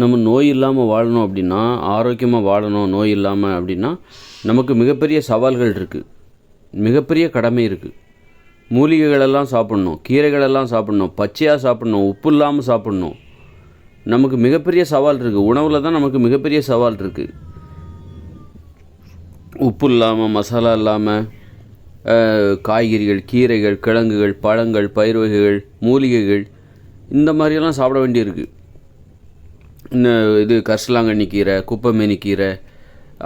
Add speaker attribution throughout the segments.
Speaker 1: நம்ம நோய் இல்லாமல் வாழணும் அப்படின்னா ஆரோக்கியமாக வாழணும் நோய் இல்லாமல் அப்படின்னா நமக்கு மிகப்பெரிய சவால்கள் இருக்குது மிகப்பெரிய கடமை இருக்குது மூலிகைகளெல்லாம் சாப்பிட்ணும் கீரைகளெல்லாம் சாப்பிட்ணும் பச்சையாக சாப்பிட்ணும் உப்பு இல்லாமல் சாப்பிட்ணும். நமக்கு மிகப்பெரிய சவால் இருக்குது உணவில் தான் நமக்கு மிகப்பெரிய சவால் இருக்குது உப்பு இல்லாமல் மசாலா இல்லாமல் காய்கறிகள் கீரைகள் கிழங்குகள் பழங்கள் பயிர் வகைகள் மூலிகைகள் இந்த மாதிரியெல்லாம் சாப்பிட வேண்டியிருக்கு. இது கரிசலாங்கண்ணி கீரை குப்பைமேனி கீரை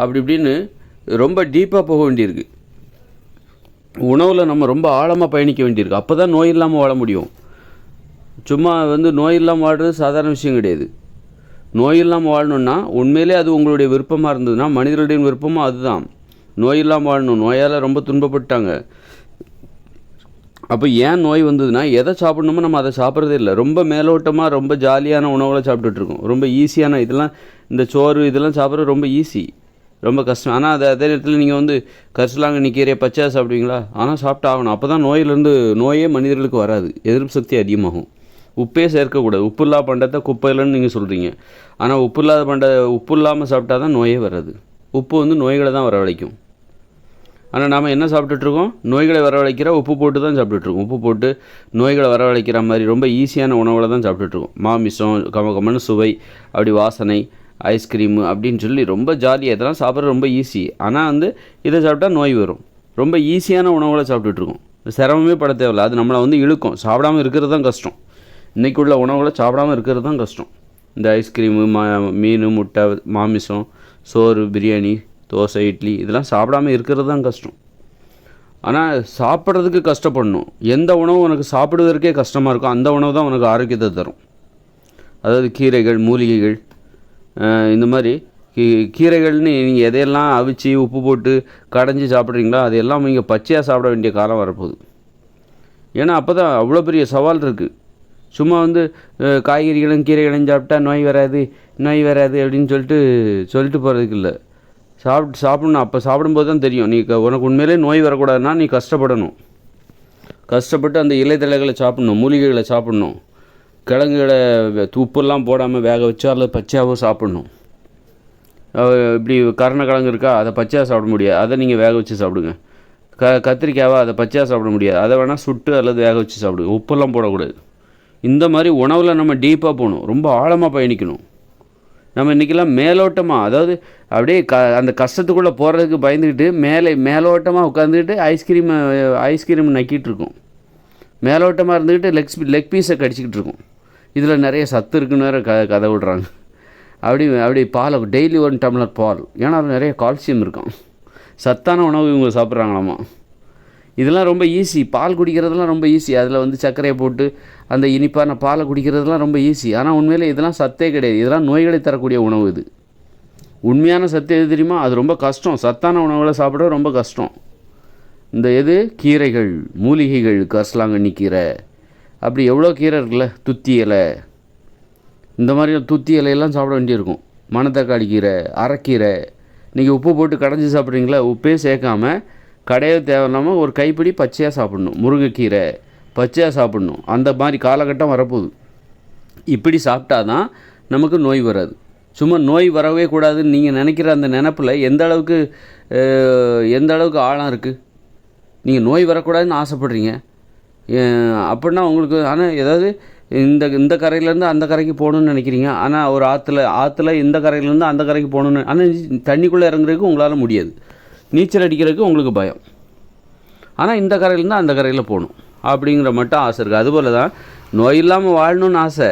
Speaker 1: அப்படி இப்படின்னு ரொம்ப டீப்பாக போக வேண்டியிருக்கு. உணவில் நம்ம ரொம்ப ஆழமாக பயணிக்க வேண்டியிருக்கு. அப்போ தான் நோய் இல்லாமல் வாழ முடியும். சும்மா வந்து நோய் இல்லாமல் வாழ்றது சாதாரண விஷயம் கிடையாது. நோய் இல்லாமல் வாழணுன்னா உண்மையிலே அது உங்களுடைய விருப்பமாக இருந்ததுன்னா மனிதர்களுடைய விருப்பமும் அதுதான். நோய் இல்லாமல் வாழணும். நோயால் ரொம்ப துன்பப்பட்டாங்க அப்போ ஏன் நோய் வந்ததுன்னா எதை சாப்பிடணுமோ நம்ம அதை சாப்பிட்றதே இல்லை. ரொம்ப மேலோட்டமாக ரொம்ப ஜாலியான உணவுகளை சாப்பிட்டுட்ருக்கோம் ரொம்ப ஈஸியான இதெல்லாம் இந்த சோறு இதெல்லாம் சாப்பிட்றது ரொம்ப ஈஸி ரொம்ப கஷ்டம். ஆனால் அது அதே நேரத்தில் நீங்கள் வந்து கரிசலாங்கண்ணி கீரையை பச்சையாக சாப்பிடுவீங்களா? ஆனால் சாப்பிட்டு ஆகணும். அப்போ தான் நோயிலேருந்து நோயே மனிதர்களுக்கு வராது. எதிர்ப்பு சக்தி அதிகமாகும். உப்பே சேர்க்கக்கூடாது. உப்பு இல்லாத பண்டத்தை குப்பையிலன்னு நீங்கள் சொல்கிறீங்க ஆனால் உப்பு இல்லாத பண்ட உப்பு இல்லாமல் சாப்பிட்டா தான் நோயே வராது. உப்பு வந்து நோய்களை தான் வரவழைக்கும். ஆனால் நாம் என்ன சாப்பிட்டுட்ருக்கோம்? நோய்களை வரவழைக்கிற உப்பு போட்டு தான் சாப்பிட்டுட்ருக்கோம். உப்பு போட்டு நோய்களை வரவழைக்கிற மாதிரி ரொம்ப ஈஸியான உணவில் தான் சாப்பிட்டுட்ருக்கோம். மாமிசம் கம கமன்னு சுவை அப்படி வாசனை ஐஸ்கிரீமு அப்படின்னு சொல்லி ரொம்ப ஜாலியாக இதெல்லாம் சாப்பிட்றது ரொம்ப ஈஸி ஆனால் வந்து இதை சாப்பிட்டா நோய் வரும். ரொம்ப ஈஸியான உணவுகளை சாப்பிட்டுட்ருக்கோம். சிரமமே பட தேவையில்ல. அது நம்மளை வந்து இழுக்கும். சாப்பிடாம இருக்கிறது தான் கஷ்டம். இன்றைக்கி உள்ள உணவுகளை சாப்பிடாம இருக்கிறது தான் கஷ்டம். இந்த ஐஸ்கிரீமு மா மீன் முட்டை மாமிசம் சோறு பிரியாணி தோசை இட்லி இதெல்லாம் சாப்பிடாம இருக்கிறது தான் கஷ்டம். ஆனால் சாப்பிட்றதுக்கு கஷ்டப்படணும். எந்த உணவு உனக்கு சாப்பிடுவதற்கே கஷ்டமாக இருக்கும் அந்த உணவு தான் உனக்கு ஆரோக்கியத்தை தரும். அதாவது கீரைகள் மூலிகைகள் இந்த மாதிரி கீ கீரைகள்னு நீங்கள் எதையெல்லாம் அவிச்சு உப்பு போட்டு கடைஞ்சி சாப்பிட்றீங்களோ அதையெல்லாம் நீங்கள் பச்சையாக சாப்பிட வேண்டிய காலம் வரப்போகுது. ஏன்னா அப்போ தான் அவ்வளோ பெரிய சவால் இருக்குது சும்மா வந்து காய்கறிகளும் கீரைகளும் சாப்பிட்டா நோய் வராது நோய் வராது அப்படின்னு சொல்லிட்டு சொல்லிட்டு போகிறதுக்கு இல்லை. சாப்பிட்டு சாப்பிடணும். அப்போ சாப்பிடும்போது தான் தெரியும். நீ உனக்கு உண்மையிலே நோய் வரக்கூடாதுன்னா நீ கஷ்டப்படணும். கஷ்டப்பட்டு அந்த இலைத்தலைகளை சாப்பிடணும் மூலிகைகளை சாப்பிடணும். கிழங்குகளை வெ- உப்பெல்லாம் போடாமல் வேக வச்சோ அல்லது பச்சையாவோ சாப்பிடணும். இப்படி இப்படி கருணக்கிழங்கு இருக்கா அதை பச்சையாக சாப்பிட முடியாது. அதை நீங்கள் வேக வச்சு சாப்பிடுங்க. க கத்திரிக்காவா அதை பச்சையாக சாப்பிட முடியாது. அதை வேணால் சுட்டு அல்லது வேக வச்சு சாப்பிடுங்க உப்பெல்லாம் போடக்கூடாது. இந்த மாதிரி உணவில் நம்ம டீப்பாக போகணும். ரொம்ப ஆழமாக பயணிக்கணும். நம்ம இன்றைக்கெல்லாம் மேலோட்டமாக அதாவது அப்படியே க அந்த கஷ்டத்துக்குள்ளே போகிறதுக்கு பயந்துக்கிட்டு மேலே மேலோட்டமாக உட்காந்துக்கிட்டு ஐஸ்கிரீம் ஐஸ்கிரீம் நக்கிட்டு இருக்கோம். மேலோட்டமாக இருந்துக்கிட்டு லெக்ஸ் லெக் பீஸை கடிச்சிக்கிட்டு இருக்கோம். இதில் நிறைய சத்து இருக்குன்னு வேற க கதை விடுறாங்க. அப்படி அப்படி பாலை டெய்லி ஒரு டம்ளர் பால். ஏன்னா அதில் நிறைய கால்சியம் இருக்கும். சத்தான உணவு இவங்க சாப்பிட்றாங்களாமா. இதெல்லாம் ரொம்ப ஈஸி பால் குடிக்கிறதுலாம் ரொம்ப ஈஸி அதில் வந்து சர்க்கரையை போட்டு அந்த இனிப்பான பாலை குடிக்கிறதுலாம் ரொம்ப ஈஸி ஆனால் உண்மையில் இதெல்லாம் சத்தே கிடையாது. இதெல்லாம் நோய்களை தரக்கூடிய உணவு இது. உண்மையான சத்து எது தெரியுமா? அது ரொம்ப கஷ்டம். சத்தான உணவுகளை சாப்பிட ரொம்ப கஷ்டம். இந்த எது? கீரைகள் மூலிகைகள் கரிசலாங்கண்ணி கீரை. அப்படி எவ்வளோ கீரை இருக்குல்ல? துத்தி இலை. இந்த மாதிரி துத்தி இலையெல்லாம் சாப்பிட வேண்டியிருக்கும். மணத்தக்காளி கீரை அரைக்கீரை. நீங்கள் உப்பு போட்டு கடைஞ்சி சாப்பிட்றீங்களா? உப்பே கடையில் கடையே தேவையில்லாமல் ஒரு கைப்பிடி பச்சையாக சாப்பிடணும். முருங்கைக்கீரை பச்சையாக சாப்பிடணும். அந்த மாதிரி காலகட்டம் வரப்போகுது. இப்படி சாப்பிட்டா தான் நமக்கு நோய் வராது. சும்மா நோய் வரவே கூடாதுன்னு நீங்கள் நினைக்கிற அந்த நினப்பில் எந்த அளவுக்கு எந்த அளவுக்கு ஆழம் இருக்குது நீங்கள் நோய் வரக்கூடாதுன்னு ஆசைப்படுறீங்க. அப்படின்னா உங்களுக்கு ஆனால் ஏதாவது இந்த இந்த கரையிலேருந்து அந்த கரைக்கு போகணுன்னு நினைக்கிறீங்க. ஆனால் ஒரு ஆற்றுல ஆற்றுல இந்த கரையிலேருந்து அந்த கரைக்கு போகணுன்னு ஆனால் தண்ணிக்குள்ளே இறங்குறதுக்கு உங்களால் முடியாது. நீச்சல் அடிக்கிறதுக்கு உங்களுக்கு பயம். ஆனால் இந்த கரையிலேருந்து அந்த கரையில் போகணும். அப்படிங்கிற மட்டும் ஆசை இருக்குது அதுபோல் தான் நோய் இல்லாமல் வாழணும்னு ஆசை.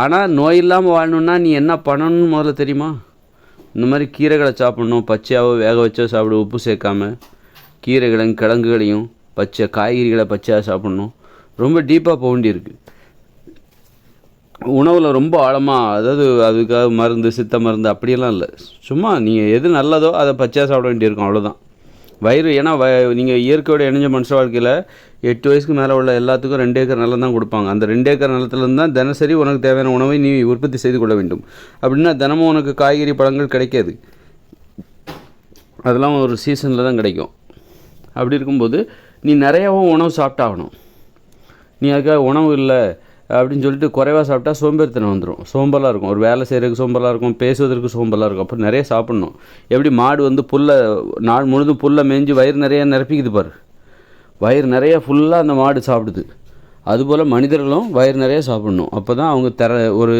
Speaker 1: ஆனால் நோய் இல்லாமல் வாழணுன்னா நீ என்ன பண்ணணும்னு முதல்ல தெரியுமா? இந்த மாதிரி கீரைகளை சாப்பிடணும். பச்சையாவோ வேக வச்சோ சாப்பிட உப்பு சேர்க்காம. கீரைகளையும் கிழங்குகளையும் பச்சை காய்கறிகளை பச்சையாக சாப்பிடணும். ரொம்ப டீப்பாக போக வேண்டியிருக்கு. உணவில் ரொம்ப ஆழமாக அதாவது அதுக்காக மருந்து சித்த மருந்து அப்படியெல்லாம் இல்லை. சும்மா நீங்கள் எது நல்லதோ அதை பச்சையாக சாப்பிட வேண்டியிருக்கும் அவ்வளோதான் வயிறு ஏன்னா வ நீங்கள் இயற்கையோட இணைஞ்ச மனுஷ வாழ்க்கையில் எட்டு வயசுக்கு மேலே உள்ள எல்லாத்துக்கும் ரெண்டு ஏக்கர் நிலம் தான் கொடுப்பாங்க. அந்த ரெண்டு ஏக்கர் நிலத்துலேருந்து தான் தினசரி உனக்கு தேவையான உணவை நீ உற்பத்தி செய்து கொள்ள வேண்டும். அப்படின்னா தினமும் உனக்கு காய்கறி பழங்கள் கிடைக்காது. அதெல்லாம் ஒரு சீசனில் தான் கிடைக்கும். அப்படி இருக்கும்போது நீ நிறையாவும் உணவு சாப்பிட்டாகணும். நீ அதுக்காக உணவு இல்லை அப்படின்னு சொல்லிட்டு குறைவாக சாப்பிட்டா சோம்பேறித்தனம் வந்துடும் சோம்பலாக இருக்கும். ஒரு வேலை செய்கிறதுக்கு சோம்பலாக இருக்கும் பேசுவதற்கு சோம்பலாக இருக்கும். அப்போ நிறைய சாப்பிட்ணும். எப்படி மாடு வந்து புல்லை நாள் முழுதும் புல்லை மேய்ஞ்சி வயிறு நிறையா நிரப்பிக்குது பாரு. வயிறு நிறையா ஃபுல்லாக அந்த மாடு சாப்பிடுது. அதுபோல் மனிதர்களும் வயிறு நிறைய சாப்பிடணும். அப்போ தான் அவங்க தர ஒரு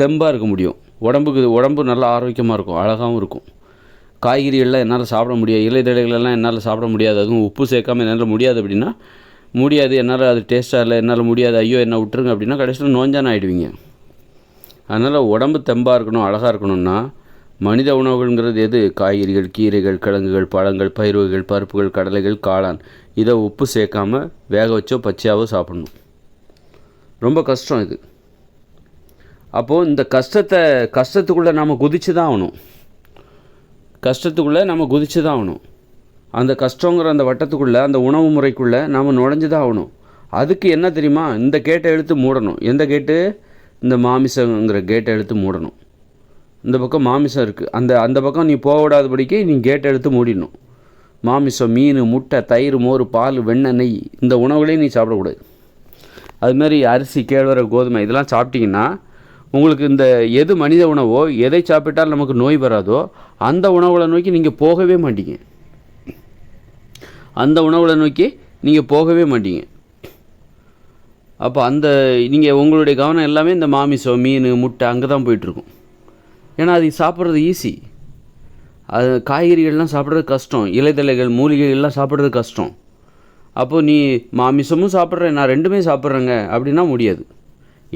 Speaker 1: தெம்பாக இருக்க முடியும். உடம்புக்கு உடம்பு நல்லா ஆரோக்கியமாக இருக்கும். அழகாகவும் இருக்கும். காய்கறிகள்லாம் என்னால் சாப்பிட முடியாது. இலைதழைகளெல்லாம் என்னால் சாப்பிட முடியாது. அதுவும் உப்பு சேர்க்காம என்னால் முடியாது அப்படின்னா முடியாது என்னால் அது டேஸ்ட்டாக இல்லை என்னால் முடியாது ஐயோ என்ன விட்டுருங்க அப்படின்னா கடைசியில் நோஞ்சான ஆகிடுவீங்க அதனால் உடம்பு தெம்பாக இருக்கணும் அழகாக இருக்கணும்னா மனித உணவுகள்ங்கிறது எது? காய்கறிகள் கீரைகள் கிழங்குகள் பழங்கள் பயிர் வகைகள் பருப்புகள் கடலைகள் காளான். இதை உப்பு சேர்க்காம வேக வச்சோ பச்சையாவோ சாப்பிடணும். ரொம்ப கஷ்டம் இது. அப்போது இந்த கஷ்டத்தை கஷ்டத்துக்குள்ளே நாம் குதிச்சு தான் ஆகணும். கஷ்டத்துக்குள்ளே நம்ம குதிச்சு தான் ஆகணும். அந்த கஷ்டங்கிற அந்த வட்டத்துக்குள்ளே அந்த உணவு முறைக்குள்ளே நாம் நுழைஞ்சு தான் ஆகணும். அதுக்கு என்ன தெரியுமா? இந்த கேட்டை எடுத்து மூடணும். எந்த கேட்டு இந்த மாமிசங்கிற கேட்டை எடுத்து மூடணும். இந்த பக்கம் மாமிசம் இருக்குது அந்த அந்த பக்கம் நீ போக விடாதபடிக்கு நீ கேட்டை எடுத்து மூடிடணும். மாமிசம் மீன் முட்டை தயிர் மோர் பால் வெண்ணெய் நெய் இந்த உணவுகளையும் நீ சாப்பிடக்கூடாது. அதுமாரி அரிசி கேழ்வரை கோதுமை இதெல்லாம் சாப்பிட்டீங்கன்னா உங்களுக்கு இந்த எது மனித உணவோ எதை சாப்பிட்டால் நமக்கு நோய் வராதோ அந்த உணவுகளை நோக்கி நீங்கள் போகவே மாட்டீங்க. அந்த உணவுகளை நோக்கி நீங்கள் போகவே மாட்டீங்க. அப்போ அந்த நீங்கள் உங்களுடைய கவனம் எல்லாமே இந்த மாமிசம் மீன் முட்டை அங்கே தான் போயிட்டுருக்கும். ஏன்னா அது சாப்பிட்றது ஈஸி அது காய்கறிகள்லாம் சாப்பிட்றது கஷ்டம். இலைதழைகள் மூலிகைகள்லாம் சாப்பிட்றது கஷ்டம். அப்போது நீ மாமிசமும் சாப்பிட்றேன் நான் ரெண்டுமே சாப்பிட்றேங்க அப்படின்னா முடியாது.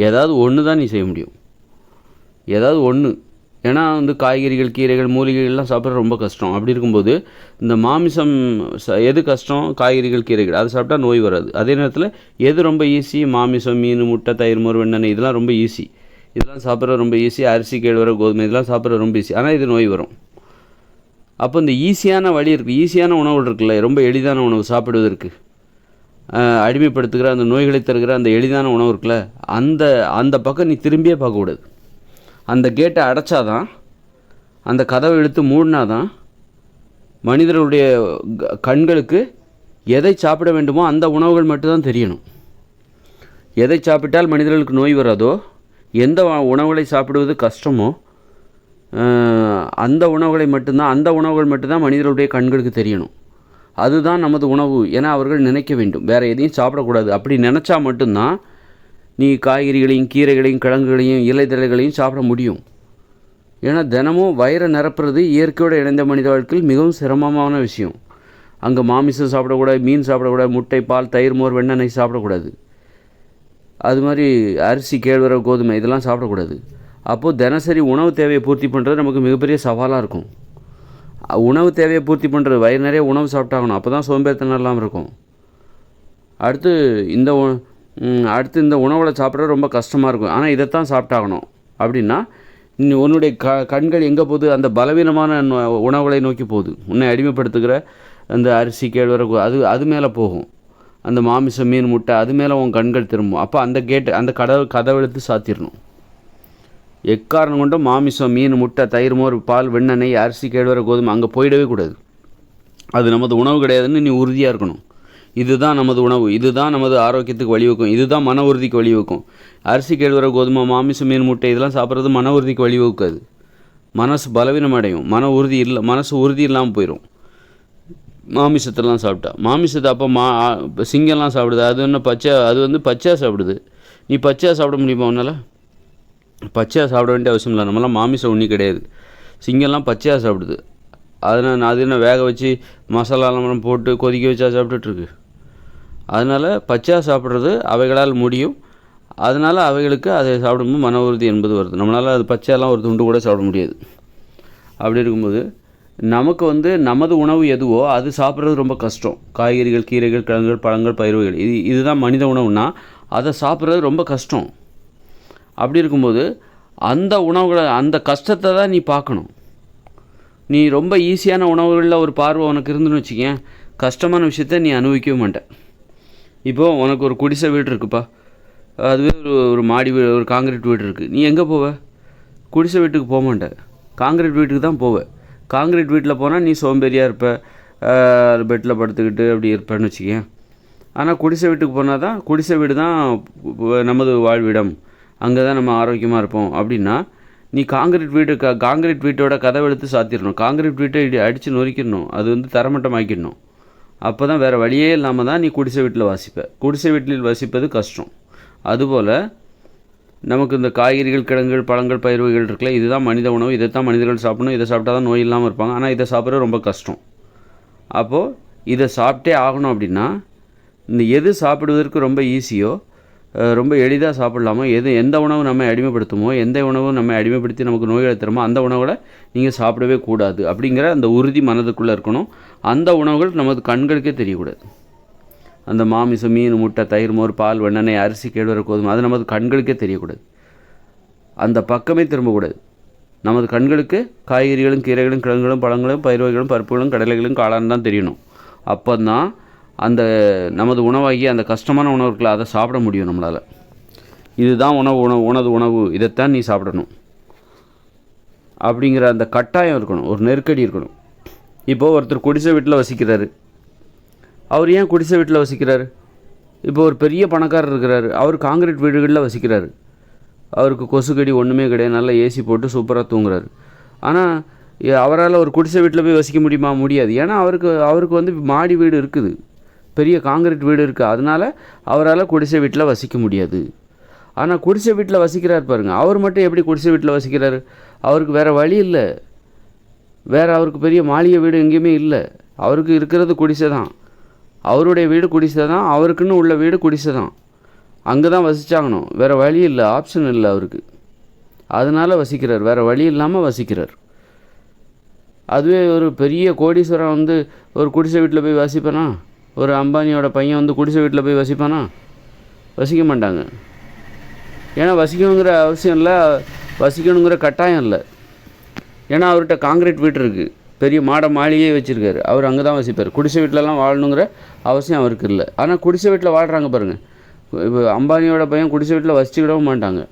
Speaker 1: ஏதாவது ஒன்று தான் நீ செய்ய முடியும். ஏதாவது ஒன்று ஏன்னா வந்து காய்கறிகள் கீரைகள் மூலிகைகள்லாம் சாப்பிட்ற ரொம்ப கஷ்டம். அப்படி இருக்கும்போது இந்த மாமிசம் எது கஷ்டம்? காய்கறிகள் கீரைகள். அது சாப்பிட்டா நோய் வராது. அதே நேரத்தில் எது ரொம்ப ஈஸி மாமிசம் மீன் முட்டை தயிர் மோர் வெண்ணெய் இதெல்லாம் ரொம்ப ஈஸி இதெல்லாம் சாப்பிட்ற ரொம்ப ஈஸி அரிசி கேழ்வரை கோதுமை இதெல்லாம் சாப்பிட்ற ரொம்ப ஈஸி ஆனால் இது நோய் வரும். அப்போ இந்த ஈஸியான வழி இருக்குது ஈஸியான உணவு இருக்குல்ல. ரொம்ப எளிதான உணவு சாப்பிடுவதற்கு. அடிமைப்படுத்துகிற அந்த நோய்களை தருகிற அந்த எளிதான உணவு இருக்குல்ல. அந்த அந்த பக்கம் நீ திரும்பியே பார்க்கக்கூடாது. அந்த கேட்டை அடைச்சாதான் அந்த கதவை இழுத்து மூடினாதான் மனிதர்களுடைய கண்களுக்கு எதை சாப்பிட வேண்டுமோ அந்த உணவுகள் மட்டும்தான் தெரியணும். எதை சாப்பிட்டால் மனிதர்களுக்கு நோய் வராதோ எந்த உணவுகளை சாப்பிடுவது கஷ்டமோ அந்த உணவுகளை மட்டும்தான் அந்த உணவுகள் மட்டும்தான் மனிதர்களுடைய கண்களுக்கு தெரியணும். அதுதான் நமது உணவு. என அவர்கள் நினைக்க வேண்டும். வேறு எதையும் சாப்பிடக்கூடாது. அப்படி நினச்சா மட்டும்தான் நீ காய்கறிகளையும் கீரைகளையும் கிழங்குகளையும் இலைதழைகளையும் சாப்பிட முடியும். ஏன்னா தினமும் வயிறை நிரப்புறது இயற்கையோடு இணைந்த மனித வாழ்க்கையில் மிகவும் சிரமமான விஷயம். அங்கே மாமிசம் சாப்பிடக்கூடாது மீன் சாப்பிடக்கூடாது முட்டை பால் தயிர் மோர் வெண்ணெய் சாப்பிடக்கூடாது. அது மாதிரி அரிசி கேழ்வரகு கோதுமை இதெல்லாம் சாப்பிடக்கூடாது. அப்போது தினசரி உணவு தேவையை பூர்த்தி பண்ணுறது நமக்கு மிகப்பெரிய சவாலாக இருக்கும். உணவு தேவையை பூர்த்தி பண்ணுறது வயிறு நிறைய உணவு சாப்பிட்டாகணும் அப்போ தான் சோம்பேறித்தனம் இல்லாமல் இருக்கும். அடுத்து இந்த அடுத்து இந்த உணவில் சாப்பிட்றது ரொம்ப கஷ்டமாக இருக்கும். ஆனால் இதைத்தான் சாப்பிட்டாகணும். அப்படின்னா உன்னுடைய க கண்கள் எங்கே போகுது? அந்த பலவீனமான உணவுகளை நோக்கி போகுது. உன்னை அடிமைப்படுத்துகிற அந்த அரிசி கேழ்வரகு அது அது மேலே போகும். அந்த மாமிசம் மீன் முட்டை அது மேலே உன் கண்கள் திரும்பும். அப்போ அந்த கேட்டு அந்த கதவு கதவெழுத்து சாத்திடணும் எக்காரணம் கொண்டும் மாமிசம் மீன் முட்டை தயிர் மோர் பால் வெண்ணெய் அரிசி கேழ்வர கோதுமை அங்கே போயிடவே கூடாது. அது நமது உணவு கிடையாதுன்னு நீ உறுதியாக இருக்கணும். இதுதான் நமது உணவு இதுதான் நமது ஆரோக்கியத்துக்கு வழிவகுக்கும் இதுதான் மன உறுதிக்கு வழிவகுக்கும். அரிசி கேழ்வர கோதுமை மாமிசம் மீன் முட்டை இதெல்லாம் சாப்பிட்றது மன உறுதிக்கு வழிவகுக்காது. மனசு பலவீனம் அடையும். மன உறுதி இல்லை மனசு உறுதி இல்லாமல் போயிடும் மாமிசத்தெல்லாம் சாப்பிட்டா. மாமிசத்தை அப்போ மா சிங்கம்லாம் சாப்பிடுது. அது என்ன பச்சை அது வந்து பச்சையாக சாப்பிடுது. நீ பச்சையாக சாப்பிட முடியுமா உன்னால்? பச்சையாக சாப்பிட வேண்டிய அவசியம் இல்லை. நம்மளாம் மாமிசம் ஒன்றும் கிடையாது. சிங்கம்லாம் பச்சையாக சாப்பிடுது. அதனால் அது என்ன வேக வச்சு மசாலாலாம் போட்டு கொதிக்க வச்சா சாப்பிட்டுட்ருக்கு அதனால் பச்சையாக சாப்பிட்றது அவைகளால் முடியும். அதனால் அவைகளுக்கு அதை சாப்பிடும்போது மன உறுதி என்பது வருது. நம்மளால் அது பச்சையெல்லாம் ஒரு துண்டு கூட சாப்பிட முடியாது. அப்படி இருக்கும்போது நமக்கு வந்து நமது உணவு எதுவோ அது சாப்பிட்றது ரொம்ப கஷ்டம். காய்கறிகள் கீரைகள் கிழங்குகள் பழங்கள் பயிர்வகைகள். இது இதுதான் மனித உணவுனா அதை சாப்பிட்றது ரொம்ப கஷ்டம். அப்படி இருக்கும்போது அந்த உணவுகளை அந்த கஷ்டத்தை தான் நீ பார்க்கணும். நீ ரொம்ப ஈஸியான உணவுகளில் ஒரு பார்வை உனக்கு இருந்துன்னு வச்சுக்கேன். கஷ்டமான விஷயத்த நீ அனுபவிக்கவே மாட்டேன் இப்போது உனக்கு ஒரு குடிசை வீடு இருக்குப்பா. அதுவே ஒரு ஒரு மாடி வீடு ஒரு காங்கிரீட் வீடு இருக்குது நீ எங்கே போவ? குடிசை வீட்டுக்கு போக மாட்டேன் காங்கிரீட் வீட்டுக்கு தான் போவேன் காங்கிரீட் வீட்டில் போனால் நீ சோம்பேறியாக இருப்ப. பெட்டில் படுத்துக்கிட்டு அப்படி இருப்பேன்னு வச்சுக்கேன் ஆனால் குடிசை வீட்டுக்கு போனால் தான் குடிசை வீடு தான் நமது வாழ்விடம். அங்கே தான் நம்ம ஆரோக்கியமாக இருப்போம். அப்படின்னா நீ காங்கிரீட் வீடு காங்கிரீட் வீட்டோட கதவை எடுத்து சாத்திடணும் காங்கிரீட் வீட்டை அடித்து நொறுக்கிடணும். அது வந்து தரமட்டமாக்கிடணும். அப்போ தான் வேறு வழியே இல்லாமல் தான் நீ குடிசை வீட்டில் வசிப்ப. குடிசை வீட்டில் வசிப்பது கஷ்டம். அதுபோல் நமக்கு இந்த காய்கறிகள் கிழங்குகள் பழங்கள் பயிர் வகைகள் இருக்குல்ல இதுதான் மனித உணவு இதை தான் மனிதர்கள் சாப்பிடணும் இதை சாப்பிட்டா தான் நோய் இல்லாமல் இருப்பாங்க. ஆனால் இதை சாப்பிட்றது ரொம்ப கஷ்டம். அப்போது இதை சாப்பிட்டே ஆகணும் அப்படின்னா இந்த எது சாப்பிடுவதற்கு ரொம்ப ஈஸியோ ரொம்ப எளிதாக சாப்பிடலாமோ? எது எந்த உணவு நம்ம அடிமைப்படுத்துமோ எந்த உணவு நம்ம அடிமைப்படுத்தி நமக்கு நோய்களை தருமோ அந்த உணவுகளை நீங்கள் சாப்பிடவே கூடாது அப்படிங்கிற அந்த உறுதி மனதுக்குள்ளே இருக்கணும். அந்த உணவுகள் நமது கண்களுக்கே தெரியக்கூடாது. அந்த மாமிசம் மீன் முட்டை தயிர் மோர் பால் வெண்ணெய் அரிசி கேழ்வரை கோதுமை அது நமது கண்களுக்கே தெரியக்கூடாது. அந்த பக்கமே திரும்பக்கூடாது. நமது கண்களுக்கு காய்கறிகளும் கீரைகளும் கிழங்குகளும் பழங்களும் பயிர் வகைகளும் பருப்புகளும் கடலைகளும் காளான் தான் தெரியணும். அப்போ தான் அந்த நமது உணவாகிய அந்த கஷ்டமான உணவு அதை சாப்பிட முடியும் நம்மளால். இதுதான் உணவு உணவு உனது உணவு. இதைத்தான் நீ சாப்பிடணும். அப்படிங்கிற அந்த கட்டாயம் இருக்கணும். ஒரு நெருக்கடி இருக்கணும். இப்போது ஒருத்தர் குடிசை வீட்டில் வசிக்கிறாரு. அவர் ஏன் குடிசை வீட்டில் வசிக்கிறாரு? இப்போ ஒரு பெரிய பணக்காரர் இருக்கிறாரு. அவர் காங்கிரீட் வீடுகளில் வசிக்கிறாரு. அவருக்கு கொசுக்கடி ஒன்றுமே கிடையாது. நல்லா ஏசி போட்டு சூப்பராக தூங்குறாரு. ஆனால் அவரால் ஒரு குடிசை வீட்டில் போய் வசிக்க முடியுமா? முடியாது. ஏன்னா அவருக்கு அவருக்கு வந்து மாடி வீடு இருக்குது. பெரிய காங்கிரீட் வீடு இருக்குது அதனால் அவரால் குடிசை வீட்டில் வசிக்க முடியாது. ஆனால் குடிசை வீட்டில் வசிக்கிறார் பாருங்க. அவர் மட்டும் எப்படி குடிசை வீட்டில் வசிக்கிறாரு? அவருக்கு வேறு வழி இல்லை. வேறு அவருக்கு பெரிய மாளிகை வீடு எங்கேயுமே இல்லை. அவருக்கு இருக்கிறது குடிசை தான். அவருடைய வீடு குடிசை தான். அவருக்குன்னு உள்ள வீடு குடிசை தான். அங்கே தான் வசிச்சாகணும். வேறு வழி இல்லை. ஆப்ஷன் இல்லை அவருக்கு. அதனால் வசிக்கிறார். வேறு வழி இல்லாமல் வசிக்கிறார். அதுவே ஒரு பெரிய கோடீஸ்வரன் வந்து ஒரு குடிசை வீட்டில் போய் வாசிப்பேனா? ஒரு அம்பானியோட பையன் வந்து குடிசை வீட்டில் போய் வசிப்பானா? வசிக்க மாட்டாங்க. ஏன்னா வசிக்கணுங்கிற அவசியம் இல்லை வசிக்கணுங்கிற கட்டாயம் இல்லை. ஏன்னா அவர்கிட்ட காங்கிரீட் வீடு இருக்குது பெரிய மாட மாளிகையே வச்சுருக்காரு. அவர் அங்கே தான் வசிப்பார். குடிசை வீட்டிலலாம் வாழணுங்கிற அவசியம் அவருக்கு இல்லை. ஆனால் குடிசை வீட்டில் வாழ்கிறாங்க பாருங்கள் இப்போ அம்பானியோட பையன் குடிசை வீட்டில் வசிச்சுக்கிடவும் மாட்டாங்க.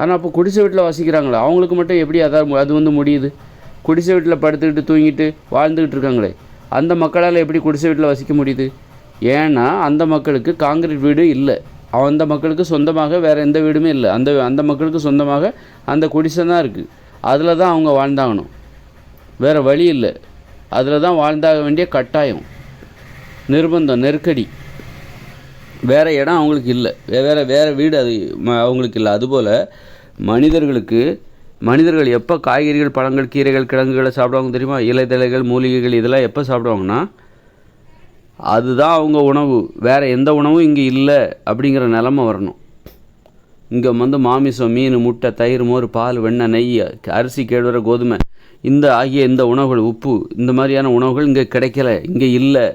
Speaker 1: ஆனால் அப்போ குடிசை வீட்டில் வசிக்கிறாங்களே. அவங்களுக்கு மட்டும் எப்படி அதான் அது வந்து முடியுது? குடிசை வீட்டில் படுத்துக்கிட்டு தூங்கிட்டு வாழ்ந்துக்கிட்டு இருக்காங்களே. அந்த மக்களால் எப்படி குடிசை வீட்டில் வசிக்க முடியுது? ஏன்னா அந்த மக்களுக்கு காங்கிரீட் வீடு இல்லை. அந்த மக்களுக்கு சொந்தமாக வேறு எந்த வீடுமே இல்லை. அந்த அந்த மக்களுக்கு சொந்தமாக அந்த குடிசை தான் இருக்குது அதில் தான் அவங்க வாழ்ந்தாகணும். வேறு வழி இல்லை. அதில் தான் வாழ்ந்தாக வேண்டிய கட்டாயம். நிர்பந்தம் நெருக்கடி. வேறு இடம் அவங்களுக்கு இல்லை. வேறு வேறு வீடு அது ம- அவங்களுக்கு இல்லை. அதுபோல் மனிதர்களுக்கு மனிதர்கள் எப்போ காய்கறிகள் பழங்கள் கீரைகள் கிழங்குகளை சாப்பிடுவாங்க தெரியுமா? இலைதலைகள் மூலிகைகள் இதெல்லாம் எப்போ சாப்பிடுவாங்கன்னா அதுதான் அவங்க உணவு. வேறு எந்த உணவும் இங்கே இல்லை அப்படிங்கிற நிலமை வரணும். இங்கே வந்து மாமிசம் மீன் முட்டை தயிர் மோர் பால் வெண்ணெய் நெய் அரிசி கேழ்வர கோதுமை இந்த ஆகிய இந்த உணவுகள் உப்பு இந்த மாதிரியான உணவுகள் இங்கே கிடைக்கல இங்கே இல்லை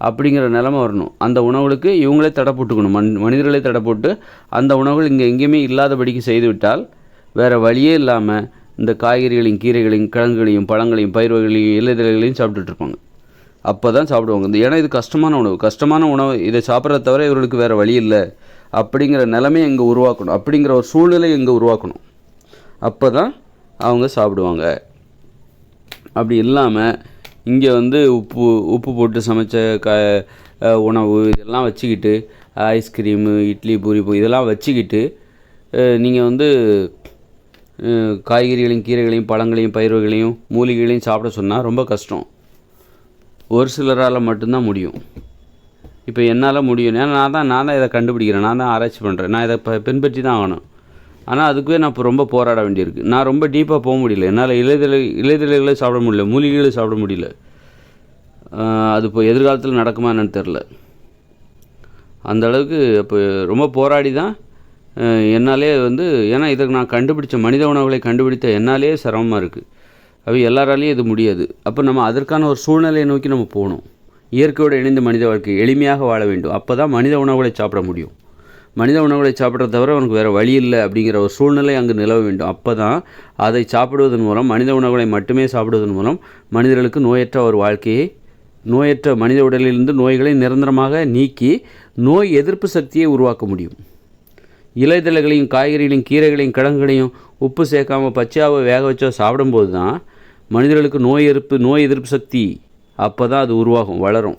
Speaker 1: அப்படிங்கிற நிலமை வரணும். அந்த உணவுகளுக்கு இவங்களே தடை போட்டுக்கணும். மண் மனிதர்களே தடை போட்டு அந்த உணவுகள் இங்கே எங்கேயுமே இல்லாதபடிக்கு செய்துவிட்டால் வேறு வழியே இல்லாமல் இந்த காய்கறிகளையும் கீரைகளையும் கிழங்குகளையும் பழங்களையும் பயிர் வகைகளையும் இலைதலைகளையும் சாப்பிட்டுட்ருப்பாங்க அப்போ தான் சாப்பிடுவாங்க. இந்த ஏன்னா இது கஷ்டமான உணவு. கஷ்டமான உணவு. இதை சாப்பிட்றத தவிர இவர்களுக்கு வேறு வழி இல்லை. அப்படிங்கிற நிலைமையை இங்கே உருவாக்கணும். அப்படிங்கிற ஒரு சூழ்நிலை இங்கே உருவாக்கணும். அப்போ தான் அவங்க சாப்பிடுவாங்க. அப்படி இல்லாமல் இங்கே வந்து உப்பு உப்பு போட்டு சமைச்ச க உணவு இதெல்லாம் வச்சுக்கிட்டு ஐஸ்கிரீமு இட்லி பூரி பூ இதெல்லாம் வச்சுக்கிட்டு நீங்கள் வந்து காய்கறிகளையும் கீரைகளையும் பழங்களையும் பயிர்களையும் மூலிகைகளையும் சாப்பிட சொன்னால் ரொம்ப கஷ்டம். ஒரு சிலரால் மட்டும்தான் முடியும். இப்போ என்னால் முடியும் ஏன்னா நான் தான் நான் தான் இதை கண்டுபிடிக்கிறேன். நான் தான் ஆராய்ச்சி பண்ணுறேன் நான் இதை பின்பற்றி தான் ஆகணும். ஆனால் அதுக்குவே நான் இப்போ ரொம்ப போராட வேண்டியிருக்கு. நான் ரொம்ப டீப்பாக போக முடியல. என்னால் இலைதழை இலைதழைகளை சாப்பிட முடியல. மூலிகைகளை சாப்பிட முடியல. அது இப்போ எதிர்காலத்தில் நடக்குமா என்னன்னு தெரில அந்த அளவுக்கு இப்போ ரொம்ப போராடி தான் என்னாலே வந்து ஏன்னா இதற்கு நான் கண்டுபிடிச்ச மனித உணவுகளை கண்டுபிடித்த என்னாலே சிரமமாக இருக்குது அவை எல்லாராலையும் இது முடியாது. அப்போ நம்ம அதற்கான ஒரு சூழ்நிலையை நோக்கி நம்ம போகணும். இயற்கையோடு இணைந்த மனித வாழ்க்கை எளிமையாக வாழ வேண்டும். அப்போ தான் மனித உணவுகளை சாப்பிட முடியும். மனித உணவுகளை சாப்பிட்றத தவிர அவனுக்கு வேறு வழி இல்லை அப்படிங்கிற ஒரு சூழ்நிலை அங்கு நிலவ வேண்டும். அப்போ தான் அதை சாப்பிடுவதன் மூலம் மனித உணவுகளை மட்டுமே சாப்பிடுவதன் மூலம் மனிதர்களுக்கு நோயற்ற ஒரு வாழ்க்கையை நோயற்ற மனித உடலிலிருந்து நோய்களை நிரந்தரமாக நீக்கி நோய் எதிர்ப்பு சக்தியை உருவாக்க முடியும். இலைதழைகளையும் காய்கறிகளையும் கீரைகளையும் கிழங்குகளையும் உப்பு சேர்க்காம பச்சையாவோ வேக வச்சோ சாப்பிடும்போது தான் மனிதர்களுக்கு நோய் எதிர்ப்பு நோய் எதிர்ப்பு சக்தி அப்போ தான் அது உருவாகும் வளரும்.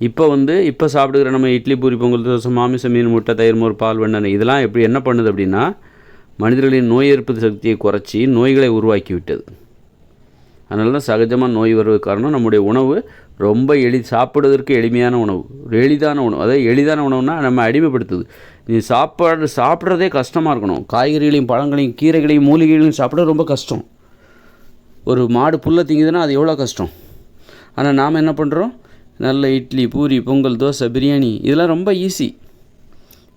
Speaker 1: இப்போ வந்து இப்போ சாப்பிடுகிற நம்ம இட்லி பூரி பொங்கல் தோசை மாமிசம் மீன் முட்டை தயிர் மோர் பால் வெண்ணெய் இதெல்லாம் எப்படி என்ன பண்ணுது அப்படின்னா மனிதர்களின் நோய் எதிர்ப்பு சக்தியை குறைச்சி நோய்களை உருவாக்கி விட்டது அதனால தான் சகஜமாக நோய் வருவது காரணம் நம்முடைய உணவு ரொம்ப எளி சாப்பிடுவதற்கு எளிமையான உணவு ஒரு எளிதான உணவு. அதாவது எளிதான உணவுனால் நம்ம அடிமைப்படுத்துது. சாப்பாடு சாப்பிட்றதே கஷ்டமாக இருக்கணும். காய்கறிகளையும் பழங்களையும் கீரைகளையும் மூலிகைகளையும் சாப்பிட ரொம்ப கஷ்டம். ஒரு மாடு புல்லை திங்குதுன்னா அது எவ்வளோ கஷ்டம்? ஆனால் நாம் என்ன பண்ணுறோம் நல்ல இட்லி பூரி பொங்கல் தோசை பிரியாணி இதெல்லாம் ரொம்ப ஈஸி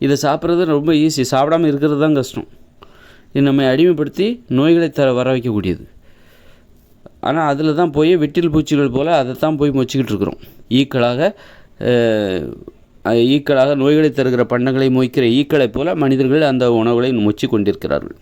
Speaker 1: இதை சாப்பிட்றது ரொம்ப ஈஸி சாப்பிடாம இருக்கிறது தான் கஷ்டம். இது நம்மை அடிமைப்படுத்தி நோய்களை தர வர வைக்கக்கூடியது. ஆனால் அதில் தான் போய் வெட்டில் பூச்சிகள் போல் அதை தான் போய் மொச்சிக்கிட்டு இருக்கிறோம். ஈக்களாக ஈக்களாக நோய்களை தருகிற பண்ணங்களை மொய்க்கிற ஈக்களைப் போல மனிதர்கள் அந்த உணவுகளை மொச்சி கொண்டிருக்கிறார்கள்